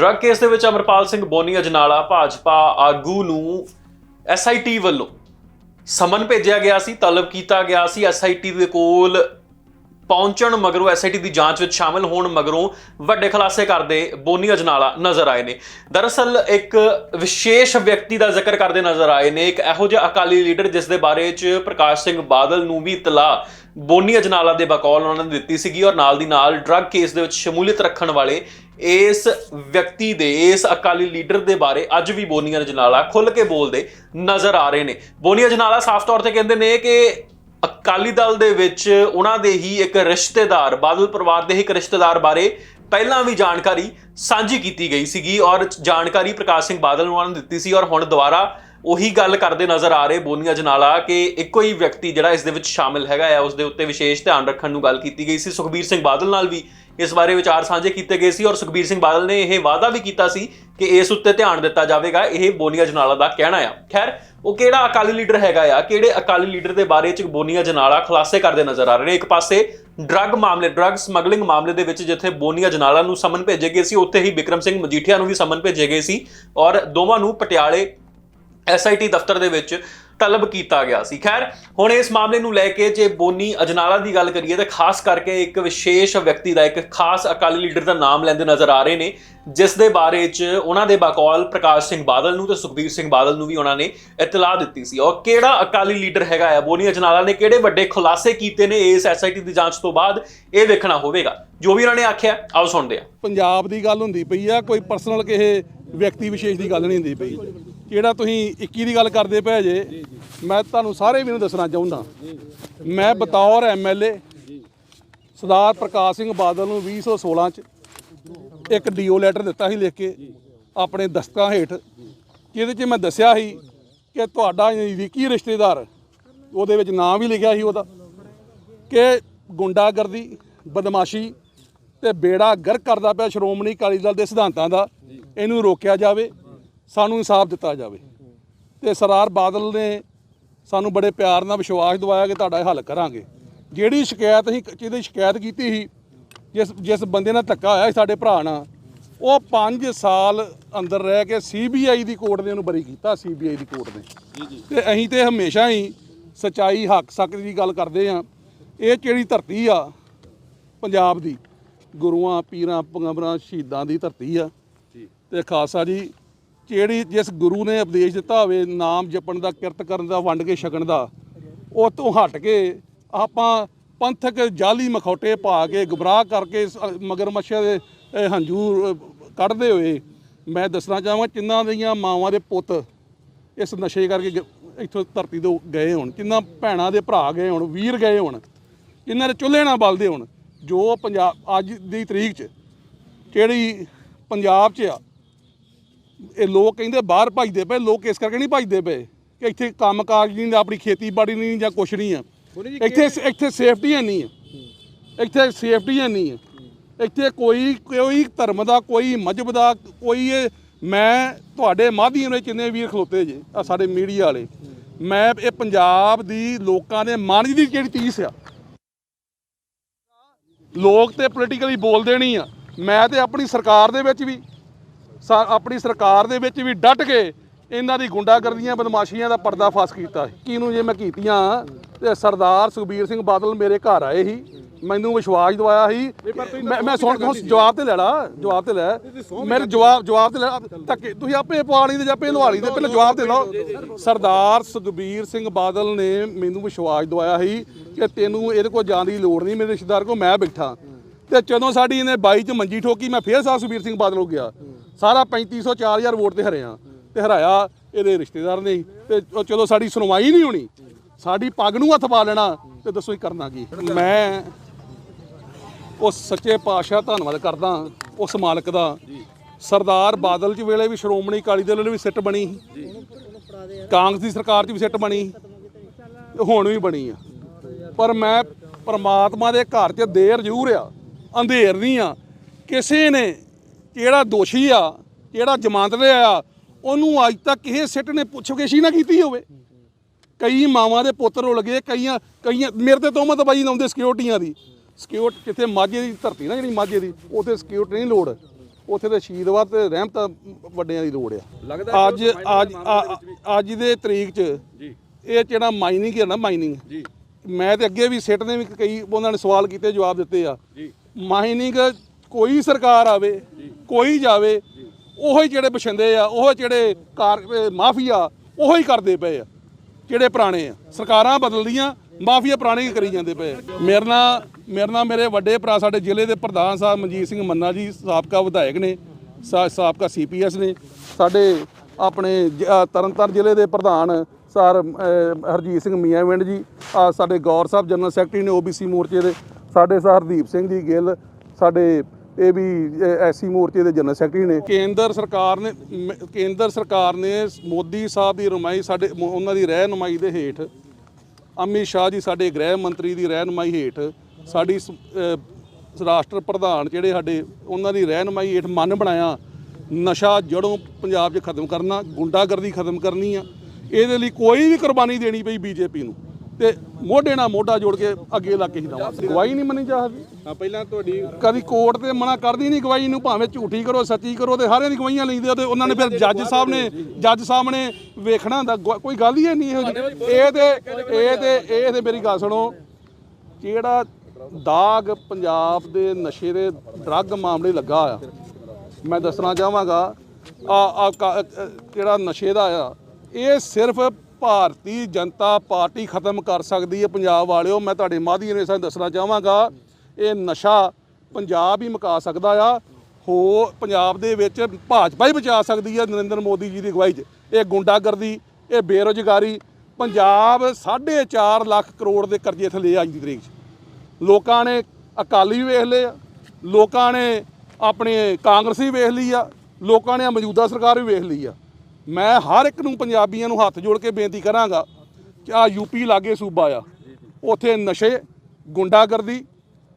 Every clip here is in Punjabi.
ਡਰੱਗ ਕੇਸ ਦੇ ਵਿੱਚ ਅਮਰਪਾਲ ਸਿੰਘ ਬੋਨੀ ਅਜਨਾਲਾ, ਭਾਜਪਾ ਆਗੂ ਨੂੰ ਐਸਆਈਟੀ ਵੱਲੋਂ ਸਮਨ ਭੇਜਿਆ ਗਿਆ ਸੀ, ਤਲਬ ਕੀਤਾ ਗਿਆ ਸੀ ਐਸਆਈਟੀ ਦੇ ਕੋਲ ਪਹੁੰਚਣ ਮਗਰੋਂ ਐਸਆਈਟੀ ਦੀ ਜਾਂਚ ਵਿੱਚ ਸ਼ਾਮਲ ਹੋਣ ਮਗਰੋਂ ਵੱਡੇ ਖੁਲਾਸੇ ਕਰਦੇ ਬੋਨੀ ਅਜਨਾਲਾ ਨਜ਼ਰ ਆਏ ਨੇ। ਦਰਅਸਲ ਇੱਕ ਵਿਸ਼ੇਸ਼ ਵਿਅਕਤੀ ਦਾ ਜ਼ਿਕਰ ਕਰਦੇ ਨਜ਼ਰ ਆਏ ਨੇ। ਇੱਕ ਇਹੋ ਜਿਹਾ ਅਕਾਲੀ ਲੀਡਰ ਜਿਸ ਦੇ ਬਾਰੇ 'ਚ ਪ੍ਰਕਾਸ਼ ਸਿੰਘ ਬਾਦਲ ਨੂੰ ਵੀ ਇਤਲਾ ਬੋਨੀ ਅਜਨਾਲਾ ਦੇ ਬਕੌਲ ਉਹਨਾਂ ਨੇ ਦਿੱਤੀ ਸੀਗੀ ਔਰ ਨਾਲ ਦੀ ਨਾਲ ਡਰੱਗ ਕੇਸ ਦੇ ਵਿੱਚ ਸ਼ਮੂਲੀਅਤ ਰੱਖਣ ਵਾਲੇ ਇਸ ਵਿਅਕਤੀ ਦੇ, ਇਸ ਅਕਾਲੀ ਲੀਡਰ ਦੇ ਬਾਰੇ ਅੱਜ ਵੀ ਬੋਨੀ ਅਜਨਾਲਾ ਖੁੱਲ ਕੇ ਬੋਲਦੇ ਨਜ਼ਰ ਆ ਰਹੇ ਨੇ। ਬੋਨੀ ਅਜਨਾਲਾ ਸਾਫ਼ ਤੌਰ ਤੇ ਕਹਿੰਦੇ ਨੇ ਕਿ ਅਕਾਲੀ ਦਲ ਦੇ ਵਿੱਚ ਉਹਨਾਂ ਦੇ ਹੀ ਇੱਕ ਰਿਸ਼ਤੇਦਾਰ, ਬਾਦਲ ਪਰਿਵਾਰ ਦੇ ਹੀ ਇੱਕ ਰਿਸ਼ਤੇਦਾਰ ਬਾਰੇ ਪਹਿਲਾਂ ਵੀ ਜਾਣਕਾਰੀ ਸਾਂਝੀ ਕੀਤੀ ਗਈ ਸੀਗੀ ਔਰ ਜਾਣਕਾਰੀ ਪ੍ਰਕਾਸ਼ ਸਿੰਘ ਬਾਦਲ ਨੂੰ ਉਹਨਾਂ ਨੇ ਦਿੱਤੀ ਸੀ ਔਰ ਹੁਣ ਦੁਬਾਰਾ ਉਹੀ ਗੱਲ ਕਰਦੇ ਨਜ਼ਰ ਆ ਰਹੇ ਬੋਨੀਆ ਅਜਨਾਲਾ ਕਿ ਇੱਕੋ ਹੀ ਵਿਅਕਤੀ ਜਿਹੜਾ ਇਸ ਦੇ ਵਿੱਚ ਸ਼ਾਮਿਲ ਹੈਗਾ ਆ ਉਸ ਦੇ ਉੱਤੇ ਵਿਸ਼ੇਸ਼ ਧਿਆਨ ਰੱਖਣ ਨੂੰ ਗੱਲ ਕੀਤੀ ਗਈ ਸੀ। ਸੁਖਬੀਰ ਸਿੰਘ ਬਾਦਲ ਨਾਲ ਵੀ ਇਸ ਬਾਰੇ ਵਿਚਾਰ ਸਾਂਝੇ ਕੀਤੇ ਗਏ ਸੀ ਔਰ ਸੁਖਬੀਰ ਸਿੰਘ ਬਾਦਲ ਨੇ ਇਹ ਵਾਅਦਾ ਵੀ ਕੀਤਾ ਸੀ ਕਿ ਇਸ ਉੱਤੇ ਧਿਆਨ ਦਿੱਤਾ ਜਾਵੇਗਾ। ਇਹ ਬੋਨੀਆ ਜਨਾਲਾ ਦਾ ਕਹਿਣਾ ਆ। ਖੈਰ, ਉਹ ਕਿਹੜਾ ਅਕਾਲੀ ਲੀਡਰ ਹੈਗਾ ਆ? ਕਿਹੜੇ ਅਕਾਲੀ ਲੀਡਰ ਦੇ ਬਾਰੇ ਚ ਬੋਨੀਆ ਅਜਨਾਲਾ ਖੁਲਾਸੇ ਕਰਦੇ ਨਜ਼ਰ ਆ ਰਹੇ ਨੇ? ਇੱਕ ਪਾਸੇ ਡਰੱਗ ਮਾਮਲੇ, ਡਰੱਗ ਸਮਗਲਿੰਗ ਮਾਮਲੇ ਦੇ ਵਿੱਚ ਜਿੱਥੇ ਬੋਨੀਆ ਅਜਨਾਲਾ ਨੂੰ ਸਮਨ ਭੇਜੇ ਗਏ ਸੀ, ਉੱਥੇ ਹੀ ਵਿਕਰਮ ਸਿੰਘ ਮਜੀਠੀਆ ਨੂੰ ਵੀ ਸਮਨ ਭੇਜੇ ਗਏ ਸੀ ਔਰ ਦੋਵਾਂ ਨੂੰ ਪਟਿਆਲੇ ਐਸਆਈਟੀ ਦਫ਼ਤਰ ਦੇ ਵਿੱਚ ਤਲਬ ਕੀਤਾ ਗਿਆ ਸੀ। ਖੈਰ, ਹੁਣ ਇਸ ਮਾਮਲੇ ਨੂੰ ਲੈ ਕੇ ਜੇ ਬੋਨੀ ਅਜਨਾਲਾ ਦੀ ਗੱਲ ਕਰੀਏ ਤਾਂ ਖਾਸ ਕਰਕੇ ਇੱਕ ਵਿਸ਼ੇਸ਼ ਵਿਅਕਤੀ ਦਾ ਇੱਕ ਖਾਸ ਅਕਾਲੀ ਲੀਡਰ ਦਾ ਨਾਮ ਲੈਂਦੇ ਨਜ਼ਰ ਆ ਰਹੇ ਨੇ, ਜਿਸ ਦੇ ਬਾਰੇ 'ਚ ਉਹਨਾਂ ਦੇ ਬਕੌਲ ਪ੍ਰਕਾਸ਼ ਸਿੰਘ ਬਾਦਲ ਨੂੰ ਤੇ ਸੁਖਬੀਰ ਸਿੰਘ ਬਾਦਲ ਨੂੰ ਵੀ ਉਹਨਾਂ ਨੇ ਇਤਲਾਹ ਦਿੱਤੀ ਸੀ। ਔਰ ਕਿਹੜਾ ਅਕਾਲੀ ਲੀਡਰ ਹੈਗਾ ਆ? ਬੋਨੀ ਅਜਨਾਲਾ ਨੇ ਕਿਹੜੇ ਵੱਡੇ ਖੁਲਾਸੇ ਕੀਤੇ ਨੇ ਇਸ ਐਸਆਈਟੀ ਦੀ ਜਾਂਚ ਤੋਂ ਬਾਅਦ? ਇਹ ਵੇਖਣਾ ਹੋਵੇਗਾ। ਜੋ ਵੀ ਉਹਨਾਂ ਨੇ ਆਖਿਆ, ਆਓ ਸੁਣਦੇ ਆ ਪੰਜਾਬ ਦੀ ਗੱਲ ਹੁੰਦੀ ਪਈ ਆ, ਕੋਈ ਪਰਸਨਲ ਕਿਸੇ ਵਿਅਕਤੀ ਵਿਸ਼ੇਸ਼ ਦੀ ਗੱਲ ਨਹੀਂ ਹੁੰਦੀ ਪਈ। ਜਿਹੜਾ ਤੁਸੀਂ 21 ਦੀ ਗੱਲ ਕਰਦੇ ਪਏ ਜੇ ਮੈਂ ਤੁਹਾਨੂੰ ਸਾਰੇ ਵੀ ਨੂੰ ਦੱਸਣਾ ਚਾਹੁੰਦਾ। ਮੈਂ ਬਤੌਰ ਐਮਐਲਏ ਸਰਦਾਰ ਪ੍ਰਕਾਸ਼ ਸਿੰਘ ਬਾਦਲ ਨੂੰ 2016 ਚ ਇੱਕ ਡੀਓ ਲੈਟਰ ਦਿੱਤਾ ਸੀ ਲਿਖ ਕੇ ਆਪਣੇ ਦਸਤਕਾਂ ਹੇਠ ਜਿਹਦੇ 'ਚ ਮੈਂ ਦੱਸਿਆ ਸੀ ਕਿ ਤੁਹਾਡਾ ਨਜ਼ਦੀਕੀ ਰਿਸ਼ਤੇਦਾਰ ਉਹਦੇ ਵਿੱਚ ਨਾਮ ਵੀ ਲਿਖਿਆ ਸੀ ਉਹਦਾ ਕਿ ਗੁੰਡਾਗਰਦੀ ਬਦਮਾਸ਼ੀ ਤੇ ਬੇੜਾ ਗਰਕ ਕਰਦਾ ਪਿਆ ਸ਼੍ਰੋਮਣੀ ਅਕਾਲੀ ਦਲ ਦੇ ਸਿਧਾਂਤਾਂ ਦਾ ਇਹਨੂੰ ਰੋਕਿਆ ਜਾਵੇ। ਸਾਨੂੰ ਇਨਸਾਫ ਦਿੱਤਾ ਜਾਵੇ। ਤੇ ਸਰਦਾਰ ਬਾਦਲ ਨੇ ਸਾਨੂੰ ਬੜੇ ਪਿਆਰ ਨਾਲ ਵਿਸ਼ਵਾਸ ਦਿਵਾਇਆ ਕਿ ਤੁਹਾਡਾ ਇਹ ਹੱਲ ਕਰਾਂਗੇ। ਜਿਹੜੀ ਸ਼ਿਕਾਇਤ ਅਸੀਂ ਜਿਹਦੀ ਸ਼ਿਕਾਇਤ ਕੀਤੀ ਸੀ ਜਿਸ ਜਿਸ ਬੰਦੇ ਨਾਲ ਧੱਕਾ ਹੋਇਆ ਸੀ ਸਾਡੇ ਭਰਾ ਨਾਲ ਉਹ 5 ਸਾਲ ਅੰਦਰ ਰਹਿ ਕੇ ਸੀਬੀਆਈ ਦੀ ਕੋਰਟ ਨੇ ਉਹਨੂੰ ਬਰੀ ਕੀਤਾ ਸੀਬੀਆਈ ਦੀ ਕੋਰਟ ਨੇ। ਤੇ ਅਸੀਂ ਤੇ ਹਮੇਸ਼ਾ ਹੀ ਸਚਾਈ ਹੱਕ ਸੱਚ ਦੀ ਗੱਲ ਕਰਦੇ ਆ ਇਹ ਜਿਹੜੀ ਧਰਤੀ ਆ ਪੰਜਾਬ ਦੀ ਗੁਰੂਆਂ ਪੀਰਾਂ ਪੰਗੰਬਰਾਂ ਸ਼ਹੀਦਾਂ ਦੀ ਧਰਤੀ ਆ। ਤੇ ਖਾਲਸਾ ਜੀ ਜਿਹੜੀ ਜਿਸ ਗੁਰੂ ਨੇ ਉਪਦੇਸ਼ ਦਿੱਤਾ ਹੋਵੇ, ਨਾਮ ਜਪਣ ਦਾ, ਕਿਰਤ ਕਰਨ ਦਾ, ਵੰਡ ਕੇ ਛਕਣ ਦਾ ਉਹ ਤੋਂ ਹਟ ਕੇ ਆਪਾਂ ਪੰਥਕ ਜਾਲੀ ਮਖੌਟੇ ਪਾ ਕੇ, ਗੁਬਰਾਹ ਕਰਕੇ ਮਗਰਮੱਛਾਂ ਦੇ ਇਹ ਹੰਝੂ ਕੱਢਦੇ ਹੋਏ ਮੈਂ ਦੱਸਣਾ ਚਾਹਾਂਗਾ ਕਿੰਨਾਂ ਦੀਆਂ ਮਾਵਾਂ ਦੇ ਪੁੱਤ ਇਸ ਨਸ਼ੇ ਕਰਕੇ ਇੱਥੋਂ ਧਰਤੀ ਤੋਂ ਗਏ ਹੋਣ ਕਿੰਨਾ ਭੈਣਾਂ ਦੇ ਭਰਾ ਗਏ ਹੋਣ, ਵੀਰ ਗਏ ਹੋਣ ਕਿੰਨਾਂ ਦੇ ਚੁੱਲ੍ਹੇ ਨਾਲ ਬਲਦੇ ਹੋਣ, ਜੋ ਪੰਜਾਬ, ਅੱਜ ਦੀ ਤਰੀਕ 'ਚ ਜਿਹੜੀ ਪੰਜਾਬ 'ਚ ਆ ਇਹ ਲੋਕ ਕਹਿੰਦੇ ਬਾਹਰ ਭੱਜਦੇ ਪਏ ਲੋਕ ਇਸ ਕਰਕੇ ਨਹੀਂ ਭੱਜਦੇ ਪਏ ਕਿ ਇੱਥੇ ਕੰਮ ਕਾਜ ਨਹੀਂ ਆਪਣੀ ਖੇਤੀਬਾੜੀ ਨਹੀਂ ਜਾਂ ਕੁਛ ਨਹੀਂ ਆ। ਇੱਥੇ ਇੱਥੇ ਸੇਫਟੀ ਹੈ ਨਹੀਂ ਹੈ ਇੱਥੇ ਸੇਫਟੀ ਹੈ ਨਹੀਂ ਹੈ ਇੱਥੇ ਕੋਈ ਕੋਈ ਧਰਮ ਦਾ ਕੋਈ ਮਜਬ ਦਾ ਕੋਈ ਇਹ- ਮੈਂ ਤੁਹਾਡੇ ਮਾਧਿਅਮ ਵਿੱਚ ਜਿੰਨੇ ਵੀਰ ਖਲੋਤੇ ਜੇ ਆ ਸਾਡੇ ਮੀਡੀਆ ਵਾਲੇ ਮੈਂ ਇਹ ਪੰਜਾਬ ਦੀ ਲੋਕਾਂ ਦੇ ਮਨ ਦੀ ਜਿਹੜੀ ਤੀਸ ਆ। ਲੋਕ ਤੇ ਪੋਲੀਟੀਕਲੀ ਬੋਲਦੇ ਨਹੀਂ ਆ। ਮੈਂ ਤੇ ਆਪਣੀ ਸਰਕਾਰ ਦੇ ਵਿੱਚ ਵੀ ਆਪਣੀ ਸਰਕਾਰ ਦੇ ਵਿੱਚ ਵੀ ਡਟ ਕੇ ਇਹਨਾਂ ਦੀ ਗੁੰਡਾਗਰਦੀਆਂ ਬਦਮਾਸ਼ੀਆਂ ਦਾ ਪਰਦਾਫਾਸ਼ ਕੀਤਾ ਸੀ ਕਿਹਨੂੰ ਜੇ ਮੈਂ ਕੀਤੀਆਂ ਤੇ ਸਰਦਾਰ ਸੁਖਬੀਰ ਸਿੰਘ ਬਾਦਲ ਮੇਰੇ ਘਰ ਆਏ ਸੀ ਮੈਨੂੰ ਵਿਸ਼ਵਾਸ ਦਿਵਾਇਆ ਸੀ। ਮੈਂ ਮੈਂ ਸੁਣ ਹੁਣ ਜਵਾਬ ਤੇ ਲੈ ਲਾ ਜਵਾਬ ਤੇ ਲੈ। ਮੇਰੇ ਜਵਾਬ ਜਵਾਬ ਤੇ ਲੈ ਧੱਕੇ। ਤੁਸੀਂ ਆਪੇ ਪਾਣੀ ਦੇ ਜਾਂ ਆਪੇ ਲਵਾਲੀ ਦੇ ਪਹਿਲਾਂ ਜਵਾਬ ਤੇ ਲਓ। ਸਰਦਾਰ ਸੁਖਬੀਰ ਸਿੰਘ ਬਾਦਲ ਨੇ ਮੈਨੂੰ ਵਿਸ਼ਵਾਸ ਦਿਵਾਇਆ ਸੀ ਕਿ ਤੈਨੂੰ ਇਹਦੇ ਕੋਲ ਜਾਣ ਦੀ ਲੋੜ ਨਹੀਂ ਮੇਰੇ ਰਿਸ਼ਤੇਦਾਰ ਕੋਲ ਮੈਂ ਬੈਠਾ। ਤੇ ਜਦੋਂ ਸਾਡੀ ਇਹਨੇ 22 ਚ ਮੰਜੀ ਠੋਕੀ ਮੈਂ ਫੇਰ ਸਾਹਿਬ ਸੁਖਬੀਰ ਸਿੰਘ ਬਾਦਲ ਹੋ ਗਿਆ। ਸਾਰਾ 3500 4000 ਵੋਟ ਤੇ ਹਰਿਆ। ਤੇ ਹਰਾਇਆ ਇਹਦੇ ਰਿਸ਼ਤੇਦਾਰ ਨੇ ਹੀ। ਤੇ ਚਲੋ ਸਾਡੀ ਸੁਣਵਾਈ ਨਹੀਂ ਹੋਣੀ। ਸਾਡੀ ਪੱਗ ਨੂੰ ਹੱਥ ਪਾ ਲੈਣਾ ਤੇ ਦੱਸੋ ਹੀ ਕਰਨਾ ਕੀ। ਮੈਂ ਉਸ ਸੱਚੇ ਪਾਤਸ਼ਾਹ ਧੰਨਵਾਦ ਕਰਦਾ ਉਸ ਮਾਲਕ ਦਾ। ਸਰਦਾਰ ਬਾਦਲ ਜੀ ਵੇਲੇ ਵੀ ਸ਼੍ਰੋਮਣੀ ਅਕਾਲੀ ਦਲ ਵੇਲੇ ਵੀ ਸਿੱਟ ਬਣੀ ਸੀ। ਕਾਂਗਰਸ ਦੀ ਸਰਕਾਰ 'ਚ ਵੀ ਸਿੱਟ ਬਣੀ ਸੀ, ਹੁਣ ਵੀ ਬਣੀ ਆ। ਪਰ ਮੈਂ ਪਰਮਾਤਮਾ ਦੇ ਘਰ 'ਚ ਦੇਰ ਜ਼ਰੂਰ ਆ। ਅੰਧੇਰ ਨਹੀਂ ਆ। ਕਿਸੇ ਨੇ ਜਿਹੜਾ ਦੋਸ਼ੀ ਆ ਜਿਹੜਾ ਜ਼ਮਾਨਤ ਤੇ ਆ ਉਹਨੂੰ ਅੱਜ ਤੱਕ ਕਿਸੇ ਸਿੱਟ ਨੇ ਪੁੱਛਗਿਛ ਹੀ ਨਾ ਕੀਤੀ ਹੋਵੇ। ਕਈ ਮਾਵਾਂ ਦੇ ਪੁੱਤਰ ਰੁਲ ਗਏ ਕਈਆਂ ਕਈਆਂ ਮੇਰੇ ਤੇ ਤੋਮਤ ਬਾਈ ਲਾਉਂਦੇ ਸਿਕਿਉਰਟੀਆਂ ਦੀ। ਸਿਕਿਉਰਟ ਕਿਤੇ ਮਾਝੇ ਦੀ ਧਰਤੀ ਨਾ ਜਿਹੜੀ ਮਾਝੇ ਦੀ ਉੱਥੇ ਸਿਕਿਉਰਟੀ ਨਹੀਂ ਲੋੜ। ਉੱਥੇ ਦੇ ਆਸ਼ੀਰਵਾਦ ਤੇ ਰਹਿਮਤਾਂ ਵੱਡਿਆਂ ਦੀ ਲੋੜ ਆ। ਅੱਜ ਅੱਜ ਅੱਜ ਦੇ ਤਰੀਕ 'ਚ ਜੀ। ਇਹ ਜਿਹੜਾ ਮਾਈਨਿੰਗ ਹੈ ਨਾ ਮਾਈਨਿੰਗ। ਜੀ। ਮੈਂ ਤੇ ਅੱਗੇ ਵੀ ਸਿੱਟ ਨੇ ਵੀ ਕਈ ਉਹਨਾਂ ਨੇ ਸਵਾਲ ਕੀਤੇ ਜਵਾਬ ਦਿੱਤੇ ਆ। ਜੀ। ਮਾਈਨਿੰਗ ਕੋਈ ਸਰਕਾਰ ਆਵੇ ਕੋਈ ਜਾਵੇ ਉਹੋ ਜਿਹੜੇ ਬਛਿੰਦੇ ਆ ਉਹ ਜਿਹੜੇ ਕਾਰ ਮਾਫੀਆ ਉਹੋ ਹੀ ਕਰਦੇ ਪਏ ਆ ਜਿਹੜੇ ਪੁਰਾਣੇ ਆ। ਸਰਕਾਰਾਂ ਬਦਲਦੀਆਂ ਮਾਫੀਆ ਪੁਰਾਣੇ ਹੀ ਕਰੀ ਜਾਂਦੇ ਪਏ। ਮੇਰੇ ਨਾਲ ਮੇਰੇ ਨਾਲ ਮੇਰੇ ਵੱਡੇ ਭਰਾ ਸਾਡੇ ਜ਼ਿਲ੍ਹੇ ਦੇ ਪ੍ਰਧਾਨ ਸਾਹਿਬ ਮਨਜੀਤ ਸਿੰਘ ਮੰਨਾ ਜੀ ਸਾਬਕਾ ਵਿਧਾਇਕ ਨੇ ਸਾਬਕਾ ਸੀਪੀਐਸ ਨੇ ਸਾਡੇ ਆਪਣੇ ਤਰਨਤਾਰਨ ਜ਼ਿਲ੍ਹੇ ਦੇ ਪ੍ਰਧਾਨ ਸਰ ਹਰਜੀਤ ਸਿੰਘ ਮੀਆਂਵਿੰਡ ਜੀ ਸਾਡੇ ਗੌਰ ਸਾਹਿਬ ਜਨਰਲ ਸੈਕਟਰੀ ਨੇ ਓਬੀਸੀ ਮੋਰਚੇ ਦੇ ਸਾਡੇ ਸਰ ਹਰਦੀਪ ਸਿੰਘ ਜੀ ਗਿੱਲ, ਸਾਡੇ ਇਹ ਵੀ ਐਸੀ ਮੋਰਚੇ ਦੇ ਜਨਰਲ ਸੈਕਟਰੀ ਨੇ। ਕੇਂਦਰ ਸਰਕਾਰ ਨੇ ਮ- ਕੇਂਦਰ ਸਰਕਾਰ ਨੇ ਮੋਦੀ ਸਾਹਿਬ ਦੀ ਰਮਾਈ ਸਾਡੇ, ਉਹਨਾਂ ਦੀ ਰਹਿਨੁਮਾਈ ਦੇ ਹੇਠ, ਅਮਿਤ ਸ਼ਾਹ ਜੀ ਸਾਡੇ ਗ੍ਰਹਿ ਮੰਤਰੀ ਦੀ ਰਹਿਨੁਮਾਈ ਹੇਠ, ਸਾਡੀ ਸ- ਰਾਸ਼ਟਰ ਪ੍ਰਧਾਨ ਜਿਹੜੇ ਸਾਡੇ, ਉਹਨਾਂ ਦੀ ਰਹਿਨੁਮਾਈ ਹੇਠ ਮਨ ਬਣਾਇਆ, ਨਸ਼ਾ ਜੜੋਂ ਪੰਜਾਬ 'ਚ ਖਤਮ ਕਰਨਾ, ਗੁੰਡਾਗਰਦੀ ਖਤਮ ਕਰਨੀ ਆ। ਇਹਦੇ ਲਈ ਕੋਈ ਵੀ ਕੁਰਬਾਨੀ ਦੇਣੀ ਪਈ ਬੀਜੇਪੀ ਨੂੰ। ਤੇ ਮੋਢੇ ਨਾਲ ਮੋਢਾ ਜੋੜ ਕੇ ਅੱਗੇ ਲਾ ਕੇ ਹੀ ਦਵਾਂਗੇ ਗਵਾਹੀ ਨਹੀਂ ਮੰਨੀ ਚਾਹਦੀ ਹਾਂ ਪਹਿਲਾਂ ਤੁਹਾਡੀ ਕਦੀ ਕੋਰਟ ਤੇ ਮਨਾ ਕਰਦੀ ਨਹੀਂ ਗਵਾਹੀ ਨੂੰ ਭਾਵੇਂ ਝੂਠੀ ਕਰੋ ਸੱਚੀ ਕਰੋ ਤੇ ਸਾਰਿਆਂ ਦੀ ਗਵਾਹੀਆਂ ਆ ਤੇ ਉਹਨਾਂ ਨੇ ਫਿਰ ਜੱਜ ਸਾਹਿਬ ਨੇ ਜੱਜ ਸਾਹਿਬ ਨੇ ਵੇਖਣਾ ਹੁੰਦਾ। ਕੋਈ ਗੱਲ ਹੀ ਨਹੀਂ ਇਹੋ ਜਿਹੀ। ਇਹ ਤੇ ਇਹ ਤੇ ਇਹ ਤੇ ਮੇਰੀ ਗੱਲ ਸੁਣੋ। ਜਿਹੜਾ ਦਾਗ ਪੰਜਾਬ ਦੇ ਨਸ਼ੇ ਦੇ ਡਰੱਗ ਮਾਮਲੇ ਲੱਗਾ ਆ? ਮੈਂ ਦੱਸਣਾ ਚਾਹਾਂਗਾ। ਆ ਆ ਜਿਹੜਾ ਨਸ਼ੇ ਦਾ ਆ? ਇਹ ਸਿਰਫ ਭਾਰਤੀ ਜਨਤਾ ਪਾਰਟੀ ਖਤਮ ਕਰ ਸਕਦੀ ਹੈ ਪੰਜਾਬ ਵਾਲਿਓ। ਮੈਂ ਤੁਹਾਡੇ ਮਾਧਿਅਮ ਨੇ ਸਾਨੂੰ ਦੱਸਣਾ ਚਾਹਾਂਗਾ, ਇਹ ਨਸ਼ਾ ਪੰਜਾਬ ਹੀ ਮੁਕਾ ਸਕਦਾ ਆ। ਹੋ, ਪੰਜਾਬ ਦੇ ਵਿੱਚ ਭਾਜਪਾ ਹੀ ਬਚਾ ਸਕਦੀ ਹੈ ਨਰਿੰਦਰ ਮੋਦੀ ਜੀ ਦੀ ਅਗਵਾਈ 'ਚ। ਇਹ ਗੁੰਡਾਗਰਦੀ, ਇਹ ਬੇਰੁਜ਼ਗਾਰੀ, ਪੰਜਾਬ 4.5 ਲੱਖ ਕਰੋੜ ਦੇ ਕਰਜ਼ੇ ਥੱਲੇ ਅੱਜ ਦੀ ਤਰੀਕ 'ਚ। ਲੋਕਾਂ ਨੇ ਅਕਾਲੀ ਵੇਖ ਲਏ ਆ, ਲੋਕਾਂ ਨੇ ਆਪਣੇ ਕਾਂਗਰਸੀ ਵੇਖ ਲਈ ਆ, ਲੋਕਾਂ ਨੇ ਮੌਜੂਦਾ ਸਰਕਾਰ ਵੀ ਵੇਖ ਲਈ ਆ। ਮੈਂ ਹਰ ਇੱਕ ਨੂੰ ਪੰਜਾਬੀਆਂ ਨੂੰ ਹੱਥ ਜੋੜ ਕੇ ਬੇਨਤੀ ਕਰਾਂਗਾ ਕਿ ਆ ਯੂਪੀ ਲਾਗੇ ਸੂਬਾ ਆ। ਉੱਥੇ ਨਸ਼ੇ, ਗੁੰਡਾਗਰਦੀ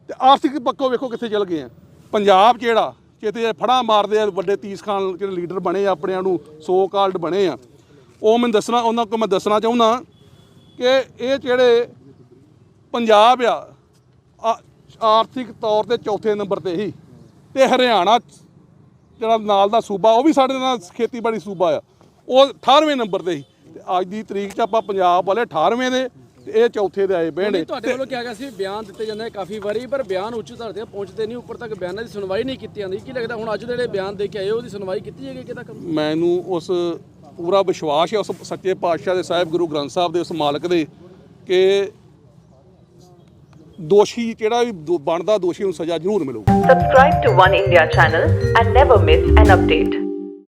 ਤੇ ਆਰਥਿਕ ਪੱਖੋਂ ਵੇਖੋ ਕਿੱਥੇ ਚਲ ਗਏ ਆ। ਪੰਜਾਬ 'ਚ ਜਿਹੜਾ ਕਿਤੇ ਫੜਾ ਮਾਰਦੇ ਆ ਵੱਡੇ ਤੀਸ ਖਾਨ ਜਿਹੜੇ ਲੀਡਰ ਬਣੇ ਆ ਆਪਣਿਆਂ ਨੂੰ ਸੋ ਕਾਲਡ ਬਣੇ ਆ। ਉਹ ਮੈਨੂੰ ਦੱਸਣਾ, ਉਹਨਾਂ ਕੋਲ ਮੈਂ ਦੱਸਣਾ ਚਾਹੁੰਦਾ ਕਿ ਇਹ ਜਿਹੜੇ ਪੰਜਾਬ ਆ- ਆਰਥਿਕ ਤੌਰ ਤੇ ਚੌਥੇ ਨੰਬਰ ਤੇ ਹੀ। ਤੇ ਹਰਿਆਣਾ ਜਿਹੜਾ ਨਾਲ ਦਾ ਸੂਬਾ, ਉਹ ਵੀ ਸਾਡੇ ਨਾਲ ਖੇਤੀਬਾੜੀ ਸੂਬਾ ਆ। ਉਹ 18ਵੇਂ ਨੰਬਰ ਤੇ ਹੀ ਤੇ ਅੱਜ ਦੀ ਤਰੀਕ 'ਚ ਆਪਾਂ ਪੰਜਾਬ ਵਾਲੇ 18ਵੇਂ ਦੇ ਤੇ ਇਹ ਚੌਥੇ ਦੇ ਆਏ ਬਹਿਣੇ। ਤੁਹਾਡੇ ਵੱਲੋਂ ਕਿਹਾ ਗਿਆ ਸੀ ਬਿਆਨ ਦਿੱਤੇ ਜਾਂਦੇ ਆ ਕਾਫੀ ਵਾਰੀ ਪਰ ਬਿਆਨ ਉੱਚ ਧਰ ਤੇ ਪਹੁੰਚਦੇ ਨਹੀਂ ਉੱਪਰ ਤੱਕ ਬਿਆਨਾਂ ਦੀ ਸੁਣਵਾਈ ਨਹੀਂ ਕੀਤੀ ਜਾਂਦੀ। ਕੀ ਲੱਗਦਾ ਹੁਣ ਅੱਜ ਦੇ ਜਿਹੜੇ ਬਿਆਨ ਦੇ ਕੇ ਆਏ ਉਹਦੀ ਸੁਣਵਾਈ ਕੀਤੀ ਜਾਏਗੀ ਕਿ ਤੱਕ? ਮੈਨੂੰ ਉਸ ਪੂਰਾ ਵਿਸ਼ਵਾਸ ਹੈ ਉਸ ਸੱਚੇ ਪਾਤਸ਼ਾਹ ਦੇ ਸਾਹਿਬ ਗੁਰੂ ਗ੍ਰੰਥ ਸਾਹਿਬ ਦੇ ਉਸ ਮਾਲਕ ਦੇ ਕਿ ਦੋਸ਼ੀ ਜਿਹੜਾ ਵੀ ਦੋ- ਬਣਦਾ ਦੋਸ਼ੀ ਨੂੰ ਸਜ਼ਾ ਜ਼ਰੂਰ ਮਿਲੂਗੀ Subscribe to One India channel and never miss an update.